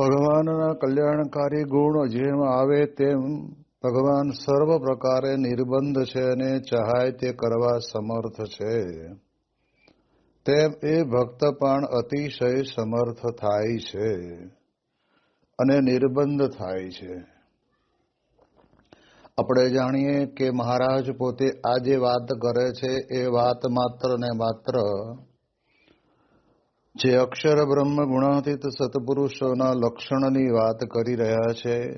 ભગવાનના કલ્યાણકારી ગુણ જેમ આવે તેમ ભગવાન સર્વ પ્રકારે નિર્બંધ છે અને ચાહાય તે કરવા સમર્થ છે. તેમ એ ભક્ત પણ અતિશય સમર્થ થાય છે અને નિર્બંધ થાય છે. આપણે જાણીએ કે મહારાજ પોતે આ જે વાત કરે છે એ વાત માત્ર ને માત્ર જે અક્ષર બ્રહ્મ ગુણાતીત સત્પુરુષોના લક્ષણની વાત કરી રહ્યા છે,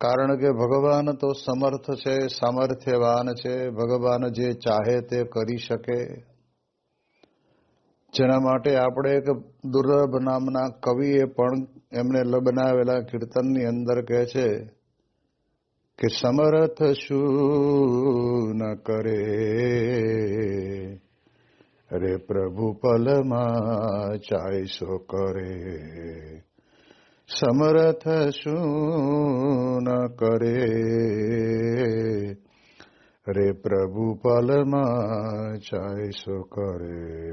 કારણ કે ભગવાન તો સમર્થ છે, સામર્થ્યવાન છે, ભગવાન જે ચાહે તે કરી શકે. જેના માટે આપણે એક દુર્લભ નામના કવિએ પણ એમને બનાવેલા કીર્તનની અંદર કહે છે કે, સમર્થ શું ન કરે? રે પ્રભુ પલમાં ચાઈસો કરે. સમર્થ શું ન કરે. રે પ્રભુ પલમાં ચાઈસો કરે.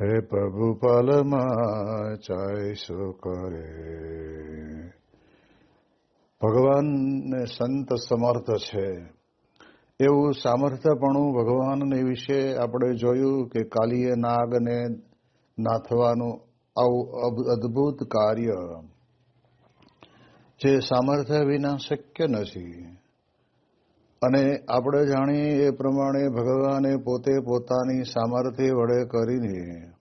હે પ્રભુ પલમાં ચાઈસો કરે. ભગવાનને સંત સમર્થ છે. એવું સામર્થ્યપણું ભગવાનને વિશે આપણે જોયું કે કાલીએ નાગને નાથવાનું આવું અદ્ભુત કાર્ય. જે સામર્થ્ય વિના શક્ય નથી. અને આપણે જાણીએ એ પ્રમાણે ભગવાને પોતે પોતાની સામર્થ્ય વડે કરીને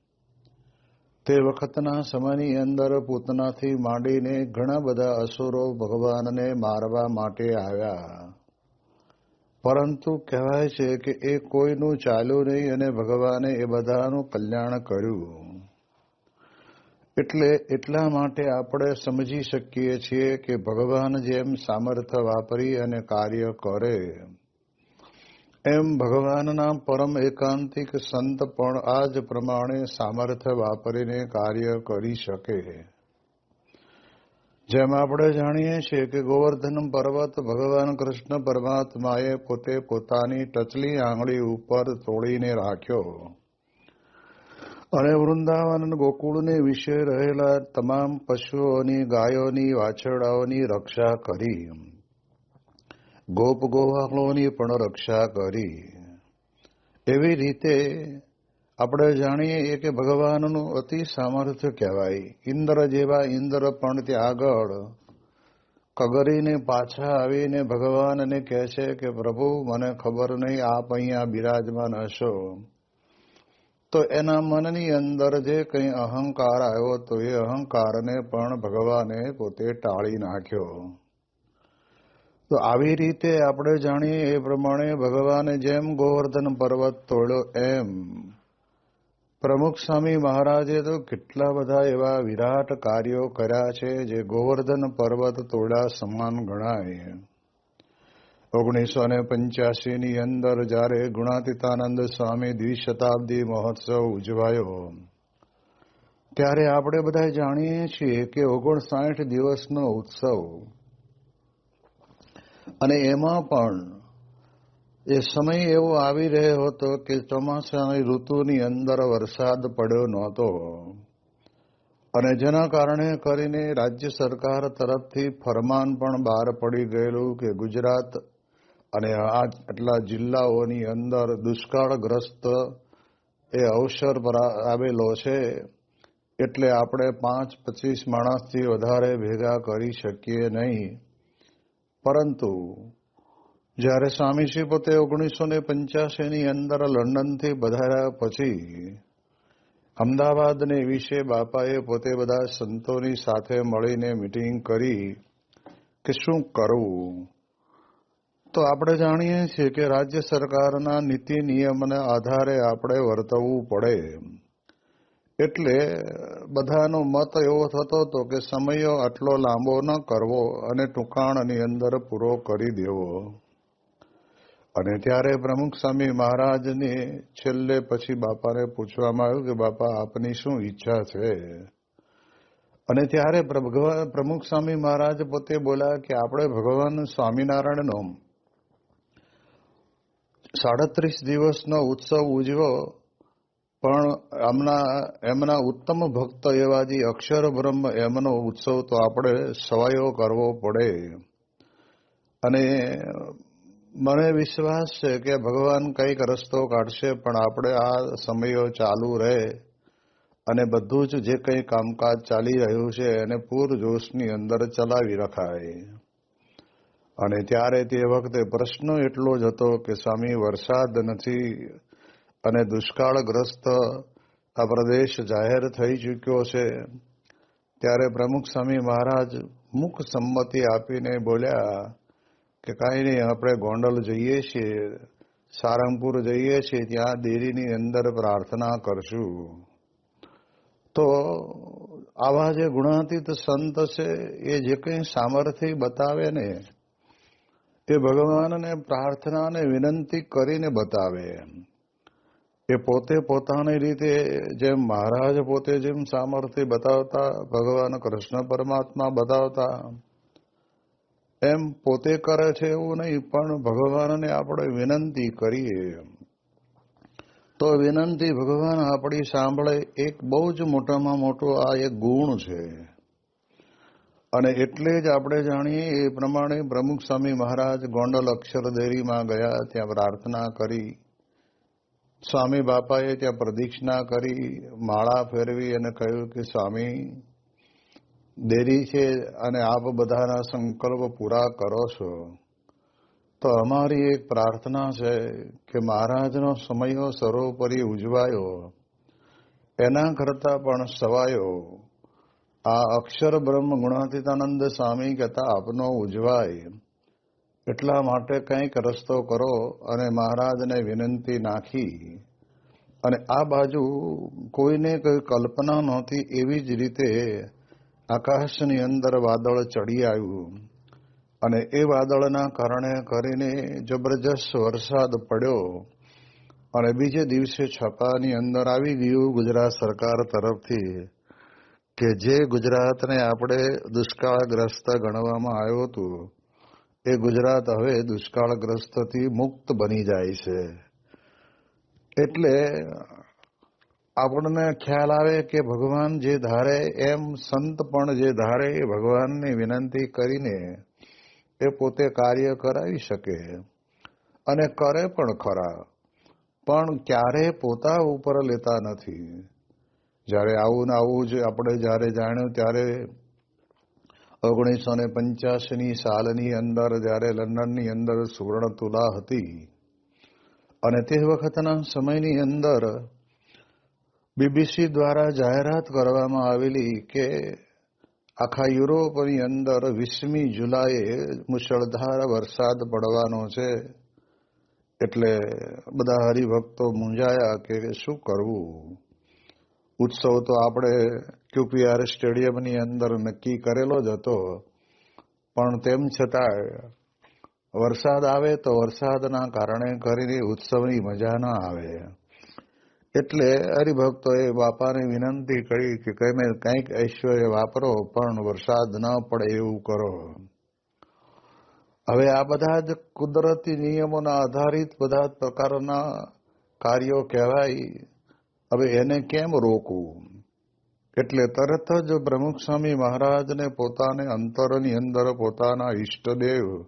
તે વખતના સમયની અંદર પૂતનાથી માંડીને ઘણા બધા અસુરો ભગવાનને મારવા માટે આવ્યા. પરંતુ કહેવાય છે કે એ કોઈનું ચાલ્યું નહીં અને ભગવાને એ બધાનું કલ્યાણ કર્યું. એટલે એટલા માટે આપણે સમજી શકીએ છીએ કે ભગવાન જેમ સામર્થ્ય વાપરી અને કાર્ય કરે, એમ ભગવાનના પરમ એકાંતિક સંત પણ આ જ પ્રમાણે સામર્થ્ય વાપરીને કાર્ય કરી શકે. જેમ આપણે જાણીએ છીએ કે ગોવર્ધન પર્વત, ભગવાન કૃષ્ણ પરમાત્માએ પોતે પોતાની ટચલી આંગળી ઉપર તોડીને રાખ્યો. અને વૃંદાવન ગોકુળને વિશે રહેલા તમામ પશુઓની, ગાયોની, વાછરડાઓની રક્ષા કરી. ગોપ ગોવાળોની પણ રક્ષા કરી. એવી રીતે આપણે જાણીએ કે ભગવાનનું અતિ સામર્થ્ય કહેવાય. ઇન્દ્ર જેવા ઇન્દ્ર પણ ત્યાં આગળ કગરીને પાછા આવીને ભગવાનને કહે છે કે, પ્રભુ, મને ખબર નહીં, આપ અહીંયા બિરાજમાન હશો. તો એના મનની અંદર જે કંઈ અહંકાર આવ્યો, તો એ અહંકારને પણ ભગવાને પોતે ટાળી નાખ્યો. તો આવી રીતે આપણે જાણીએ એ પ્રમાણે ભગવાને જેમ ગોવર્ધન પર્વત તોડ્યો એમ પ્રમુખ સ્વામી મહારાજે તો કેટલા બધા એવા વિરાટ કાર્યો કર્યા છે જે ગોવર્ધન પર્વત તોડા સમાન ગણાય. ઓગણીસો ને પંચ્યાસીની અંદર જ્યારે ગુણાતીતાનંદ સ્વામી દ્વિશતાબ્દી મહોત્સવ ઉજવાયો, ત્યારે આપણે બધા જાણીએ છીએ કે ઓગણસાઠ દિવસનો ઉત્સવ. અને એમાં પણ એ સમય એવો આવી રહ્યો હતો કે ચોમાસાની ઋતુની અંદર વરસાદ પડ્યો નહોતો. અને જેના કારણે કરીને રાજ્ય સરકાર તરફથી ફરમાન પણ બહાર પડી ગયેલું કે ગુજરાત અને આ આટલા જિલ્લાઓની અંદર દુષ્કાળગ્રસ્ત એ અવસર પર આવેલો છે એટલે આપણે પાંચ પચીસ માણસથી વધારે ભેગા કરી શકીએ નહીં. પરંતુ જ્યારે સ્વામીજી પોતે ઓગણીસો ને પંચ્યાસીની અંદર લંડનથી બધાયા પછી અમદાવાદને વિશે બાપાએ પોતે બધા સંતોની સાથે મળીને મિટિંગ કરી કે શું કરવું? તો આપણે જાણીએ છીએ કે રાજ્ય સરકારના નીતિ નિયમના આધારે આપણે વર્તવું પડે. એટલે બધાનો મત એવો થતો હતો કે સમય આટલો લાંબો ન કરવો અને ટૂંકાણની અંદર પૂરો કરી દેવો. અને ત્યારે પ્રમુખ સ્વામી મહારાજને છેલ્લે પછી બાપાને પૂછવામાં આવ્યું કે, બાપા, આપની શું ઈચ્છા છે? અને ત્યારે પ્રમુખ સ્વામી મહારાજ પોતે બોલ્યા કે, આપણે ભગવાન સ્વામિનારાયણનો સાડત્રીસ દિવસનો ઉત્સવ ઉજવો, પણ એમના એમના ઉત્તમ ભક્ત એવા જે અક્ષર બ્રહ્મ એમનો ઉત્સવ તો આપણે સવાયો કરવો પડે. અને મને વિશ્વાસ છે કે ભગવાન કંઈક રસ્તો કાઢશે, પણ આપણે આ સમયો ચાલુ રહે અને બધું જ જે કંઈ કામકાજ ચાલી રહ્યું છે એને પૂરજોશની અંદર ચલાવી રખાય. અને ત્યારે તે વખતે પ્રશ્ન એટલો જ હતો કે, સ્વામી, વરસાદ નથી અને દુષ્કાળગ્રસ્ત આ પ્રદેશ જાહેર થઈ ચૂક્યો છે. ત્યારે પ્રમુખ સ્વામી મહારાજ મુખ સંમતિ આપીને બોલ્યા કે કાંઈ નહીં, આપણે ગોંડલ જઈએ છીએ, સારંગપુર જઈએ છીએ, ત્યાં દેરીની અંદર પ્રાર્થના કરશું. તો આવા જે ગુણાતીત સંત છે, એ જે કંઈ સામર્થ્ય બતાવે ને, એ ભગવાનને પ્રાર્થનાને વિનંતી કરીને બતાવે. એ પોતે પોતાની રીતે જેમ મહારાજ પોતે જેમ સામર્થ્ય બતાવતા, ભગવાન કૃષ્ણ પરમાત્મા બતાવતા એમ પોતે કરે છે એવું નહીં, પણ ભગવાનને આપણે વિનંતી કરીએ. તો વિનંતી ભગવાન આપણી સાંભળે એક બહુ જ મોટામાં મોટો આ એક ગુણ છે. અને એટલે જ આપણે જાણીએ એ પ્રમાણે પ્રમુખ સ્વામી મહારાજ ગોંડલ અક્ષરદેરીમાં ગયા, ત્યાં પ્રાર્થના કરી. સ્વામી બાપાએ ત્યાં પ્રદિક્ષિણા કરી, માળા ફેરવી અને કહ્યું કે સ્વામી દેરી છે અને આપ બધાના સંકલ્પ પૂરા કરો છો, તો અમારી એક પ્રાર્થના છે કે મહારાજનો સમયો સર્વોપરી ઉજવાયો, એના કરતા પણ સવાયો. આ અક્ષર બ્રહ્મ ગુણાતીતાનંદ સ્વામી કહેતા આપનો ઉજવાય. એટલા માટે કંઈક રસ્તો કરો અને મહારાજને વિનંતી નાખી. અને આ બાજુ કોઈને કોઈ કલ્પના નહોતી એવી જ રીતે આકાશની અંદર વાદળ ચડી આવ્યું અને એ વાદળના કારણે કરીને જબરજસ્ત વરસાદ પડ્યો અને બીજે દિવસે છપાની અંદર આવી ગયું ગુજરાત સરકાર તરફથી કે જે ગુજરાતને આપણે દુષ્કાળગ્રસ્ત ગણવામાં આવ્યું હતું, એ ગુજરાત હવે દુષ્કાળગ્રસ્તથી મુક્ત બની જાય છે. એટલે આપણને ખ્યાલ આવે કે ભગવાન જે ધારે, એમ સંત પણ જે ધારે એ ભગવાનની વિનંતી કરીને એ પોતે કાર્ય કરાવી શકે અને કરે પણ ખરા. પણ ક્યારે પોતા ઉપર લેતા નથી. જ્યારે આવું ને આવું જ આપણે જ્યારે જાણ્યું ત્યારે ઓગણીસો ને પંચ્યાસીની સાલની અંદર, જ્યારે લંડનની અંદર સુવર્ણ તુલા હતી અને તે વખતના સમયની અંદર બીબીસી દ્વારા જાહેરાત કરવામાં આવેલી કે આખા યુરોપની અંદર વીસમી જુલાઈએ મુશળધાર વરસાદ પડવાનો છે. એટલે બધા હરિભક્તો મૂંઝાયા કે શું કરવું? ઉત્સવ તો આપણે ક્યુપીઆર સ્ટેડિયમની અંદર નક્કી કરેલો જ હતો. પણ તેમ છતાં વરસાદ આવે તો વરસાદના કારણે કરીને ઉત્સવની મજા ના આવે. એટલે હરિભક્તોએ બાપાને વિનંતી કરી કે તમે કંઈક ઐશ્વર્ય વાપરો, પણ વરસાદ ન પડે એવું કરો. હવે આ બધા જ કુદરતી નિયમોના આધારિત બધા પ્રકારના કાર્યો કહેવાય. હવે એને કેમ રોકવું? એટલે તરત જ બ્રહ્મસ્વામી સ્વામી મહારાજને પોતાને અંતરની અંદર પોતાના ઈષ્ટદેવ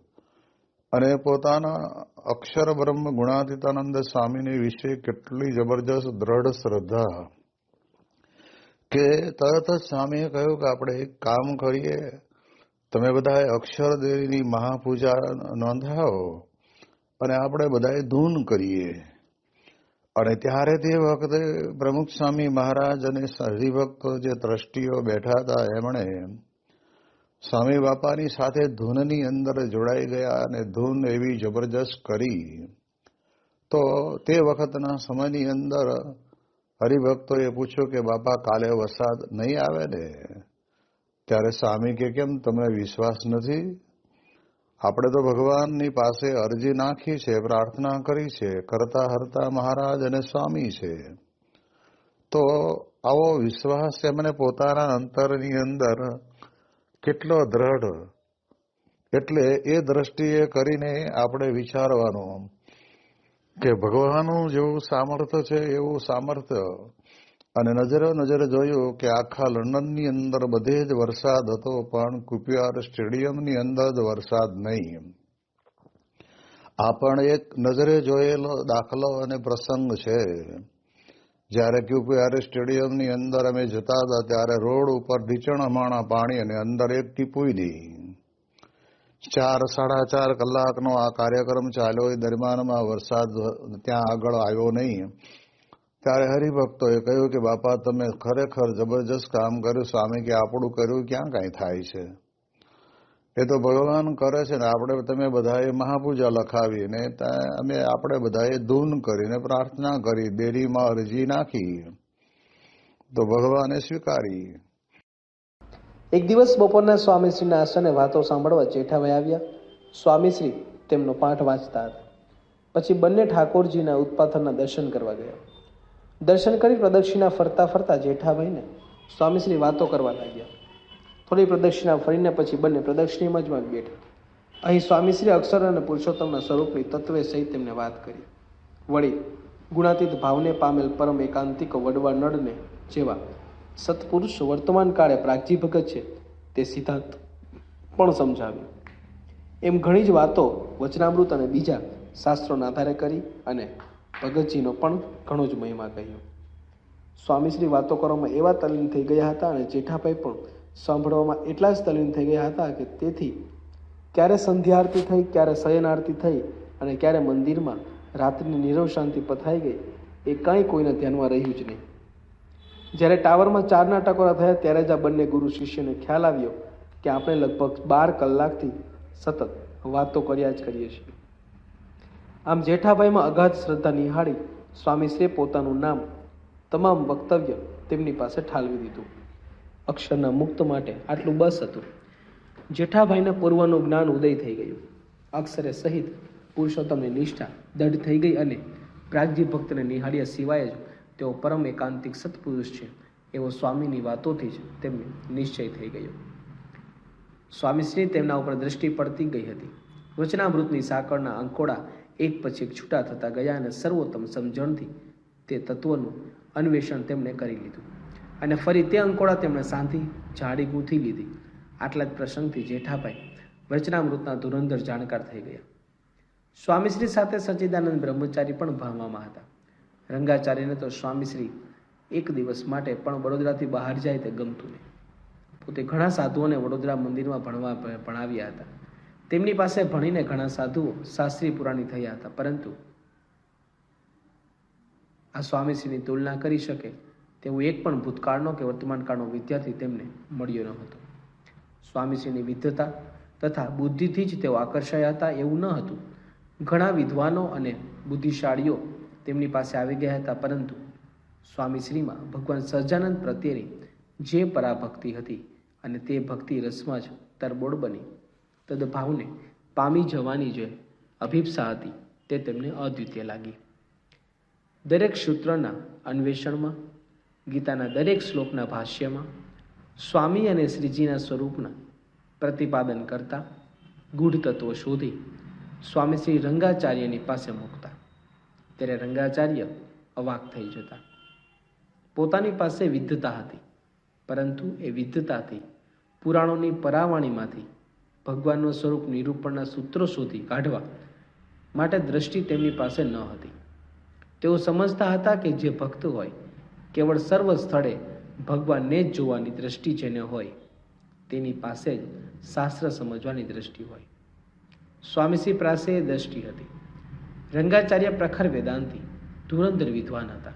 અને પોતાના અક્ષર બ્રહ્મ ગુણાતીતાનંદ સ્વામીની વિશે કેટલી જબરજસ્ત દ્રઢ શ્રદ્ધા કે તરત જ સ્વામીએ કહ્યું કે આપણે એક કામ કરીએ. તમે બધાએ અક્ષર દેવીની મહાપૂજા નોંધાવો અને આપણે બધાએ ધૂન કરીએ. અને ત્યારે તે વખતે પ્રમુખ સ્વામી મહારાજ અને હરિભક્તો જે દ્રષ્ટિઓ બેઠા હતા, એમણે સ્વામી બાપાની સાથે ધૂનની અંદર જોડાઈ ગયા અને ધૂન એવી જબરજસ્ત કરી, તો તે વખતના સમયની અંદર હરિભક્તોએ પૂછ્યું કે, બાપા, કાલે વરસાદ નહીં આવે ને? ત્યારે સ્વામી કે, કેમ તમને વિશ્વાસ નથી? આપણે તો ભગવાનની પાસે અરજી નાખી છે, પ્રાર્થના કરી છે, કરતા હરતા મહારાજ અને સ્વામી છે. તો આવો વિશ્વાસ એમને પોતાના અંતરની અંદર કેટલો દ્રઢ? એટલે એ દ્રષ્ટિએ કરીને આપણે વિચારવાનું કે ભગવાનનું જેવું સામર્થ્ય છે, એવું સામર્થ્ય. અને નજરે નજરે જોયું કે આખા લંડનની અંદર બધે જ વરસાદ હતો, પણ કુપિયાર સ્ટેડિયમની અંદર જ વરસાદ નહીં. આ પણ એક નજરે જોયેલો દાખલો અને પ્રસંગ છે. જ્યારે ક્યુપીઆર સ્ટેડિયમની અંદર અમે જતા હતા, ત્યારે રોડ ઉપર ઢીચણમાણા પાણી અને અંદર એક ટીપુઈ દી. ચાર, સાડા ચાર કલાકનો આ કાર્યક્રમ ચાલ્યો. એ દરમિયાનમાં વરસાદ ત્યાં આગળ આવ્યો નહીં. ત્યારે હરિભક્તોએ કહ્યું કે, બાપા, તમે ખરેખર જબરજસ્ત કામ કર્યું. સ્વામી કે, આપણું કર્યું ક્યાં કાંઈ થાય છે? એ તો ભગવાન કરે છે ને, આપણે તમે બધાએ મહાપૂજા લખાવીને અમે આપણે બધાએ ધૂન કરીને પ્રાર્થના કરી, દેરીમાં અરજી નાખી. તો ભગવાને સ્વીકારી. એક દિવસ બપોરના સ્વામીશ્રીના આસને વાતો સાંભળવા જેઠાભાઈ આવ્યા. સ્વામીશ્રી તેમનો પાઠ વાંચતા હતા. પછી બંને ઠાકોરજીના ઉત્પાથનના દર્શન કરવા ગયા. દર્શન કરી પ્રદક્ષિણા ફરતા ફરતા જેઠાભાઈને સ્વામીશ્રી વાતો કરવા લાગ્યા. થોડી પ્રદક્ષિણા ફરીને પછી બંને પ્રદક્ષિણામાં જ બેઠા. અહીં સ્વામીશ્રી અક્ષર અને પુરુષોત્તમના સ્વરૂપની તત્વે સહિત તેમને વાત કરી. વળી, ગુણાતીત ભાવને પામેલ પરમ એકાંતિક વડવા નળને જેવા સત્પુરુષ વર્તમાન કાળે પ્રાગજી ભગત છે, તે સિદ્ધાંત પણ સમજાવ્યું. એમ ઘણી જ વાતો વચનામૃત અને બીજા શાસ્ત્રોના આધારે કરી અને ભગતજીનો પણ ઘણો જ મહિમા કહ્યો. સ્વામીશ્રી વાતો કરવામાં એવા તલીન થઈ ગયા હતા અને જેઠાભાઈ પણ સાંભળવામાં એટલા જ તલીન થઈ ગયા હતા કે તેથી ક્યારે સંધ્યા આરતી થઈ, ક્યારે શયન આરતી થઈ અને ક્યારે મંદિરમાં રાત્રિની નીરવ શાંતિ પથાઈ ગઈ, એ કાંઈ કોઈને ધ્યાનમાં રહ્યું જ નહીં. જ્યારે ટાવરમાં ચારના ટકોરા થયા, ત્યારે જ આ બંને ગુરુ શિષ્યને ખ્યાલ આવ્યો કે આપણે લગભગ બાર કલાકથી સતત વાતો કર્યા જ કરીએ છીએ. આમ જેઠાભાઈમાં અગાધ શ્રદ્ધા નિહાળી સ્વામીશ્રીએ પોતાનું નામ તમામ વક્તવ્ય તેમની પાસે ઠાલવી દીધું. અક્ષરના મુક્ત માટે આટલું બસ હતું. જેઠાભાઈના પૂર્વનું જ્ઞાન ઉદય થઈ ગયું. અક્ષરે સહિત પુરુષોત્તમની નિષ્ઠા દઢ થઈ ગઈ અને પ્રાગજી ભક્તને નિહાળ્યા સિવાય જ તેઓ પરમ એકાંતિક સત્પુરુષ છે. એવો સ્વામીની વાતોથી જ તેમને નિશ્ચય થઈ ગયો. સ્વામીશ્રી તેમના ઉપર દ્રષ્ટિ પડતી ગઈ હતી. વચનામૃતની સાંકળના અંકોડા એક પછી એક છૂટા થતા ગયા અને સર્વોત્તમ સમજણથી તે તત્વનું અન્વેષણ તેમણે કરી લીધું. અને ફરી તે અંકોડા તેમણે સાંધી જાડી ગૂંથી લીધી. આટલા જ પ્રસંગથી જેઠાભાઈ વચનામૃતના ધુરંધર જાણકાર થઈ ગયા. સ્વામીશ્રી સાથે સચ્ચિદાનંદ બ્રહ્મચારી પણ ભણવામાં હતા. રંગાચાર્યને તો સ્વામીશ્રી એક દિવસ માટે પણ વડોદરાથી બહાર જાય તે ગમતું નહીં. પોતે ઘણા સાધુઓને વડોદરા મંદિરમાં ભણવા ભણાવ્યા હતા. તેમની પાસે ભણીને ઘણા સાધુઓ શાસ્ત્રી પુરાણી થયા હતા. પરંતુ આ સ્વામીશ્રીની તુલના કરી શકે તેવું એક પણ ભૂતકાળનો કે વર્તમાનકાળનો વિદ્યાર્થી તેમને મળ્યો ન હતો. સ્વામીશ્રીની વિદ્વતા તથા બુદ્ધિથી જ તેઓ આકર્ષાયા હતા એવું ન હતું. ઘણા વિદ્વાનો અને બુદ્ધિશાળીઓ તેમની પાસે આવી ગયા હતા, પરંતુ સ્વામીશ્રીમાં ભગવાન સહજાનંદ પ્રત્યેની જે પરાભક્તિ હતી અને તે ભક્તિ રસમાં જ તરબોળ બની, તદભાવને પામી જવાની જે અભિપ્સા હતી તે તેમને અદ્વિતીય લાગી. દરેક સૂત્રના અન્વેષણમાં ગીતાના દરેક શ્લોકના ભાષ્યમાં સ્વામી અને શ્રીજીના સ્વરૂપના પ્રતિપાદન કરતા ગૂઢ તત્વો શોધી સ્વામી શ્રી રંગાચાર્યની પાસે મૂકતા. ત્યારે રંગાચાર્ય અવાક થઈ જતા. પોતાની પાસે વિદ્ધતા હતી, પરંતુ એ વિદ્ધતાથી પુરાણોની પરાવાણીમાંથી ભગવાનનું સ્વરૂપ નિરૂપણના સૂત્રો શોધી કાઢવા માટે દ્રષ્ટિ તેમની પાસે ન હતી. તેઓ સમજતા હતા કે જે ભક્ત હોય કેવળ સર્વ સ્થળે ભગવાનને જ જોવાની દ્રષ્ટિ જેને હોય, તેની પાસે જ શાસ્ત્ર સમજવાની દ્રષ્ટિ હોય. સ્વામીશ્રી પાસે એ દ્રષ્ટિ હતી. રંગાચાર્ય પ્રખર વેદાંતિ, ધુરંધર વિદ્વાન હતા.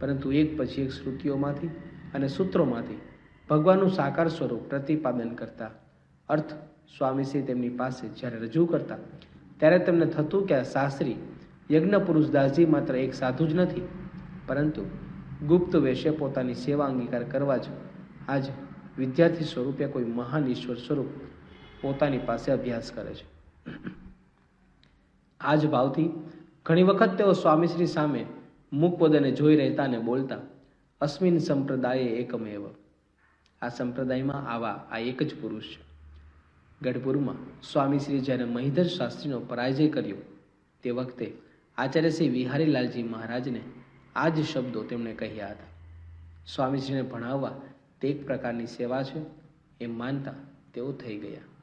પરંતુ એક પછી એક શ્રુતિઓમાંથી અને સૂત્રોમાંથી ભગવાનનું સાકાર સ્વરૂપ પ્રતિપાદન કરતા, અર્થ સ્વામીશ્રી તેમની પાસે જ્યારે રજૂ કરતા, ત્યારે તેમને થતું કે આ શાસ્ત્રી યજ્ઞ પુરુષ માત્ર એક સાધુ જ નથી, પરંતુ ગુપ્ત વેશે પોતાની સેવા અંગીકાર કરવા જ આજ વિદ્યાર્થી સ્વરૂપે કોઈ મહાન ઈશ્વર સ્વરૂપ પોતાની પાસે અભ્યાસ કરે છે. આ જ ભાવથી ઘણી વખત તેઓ સ્વામીશ્રી સામે મુકપદને જોઈ રહેતા અને બોલતા અસ્મિન સંપ્રદાયે એકમેવ. આ સંપ્રદાયમાં આવા આ એક જ પુરુષ છે. ગઢપુરમાં સ્વામીશ્રી જ્યારે મહિધર શાસ્ત્રીનો પરાજય કર્યો, તે વખતે આચાર્ય શ્રી વિહારીલાલજી મહારાજને આ જ શબ્દો તેમણે કહ્યા હતા. સ્વામીજીને ભણાવવા તે એક પ્રકારની સેવા છે એમ માનતા તેઓ થઈ ગયા.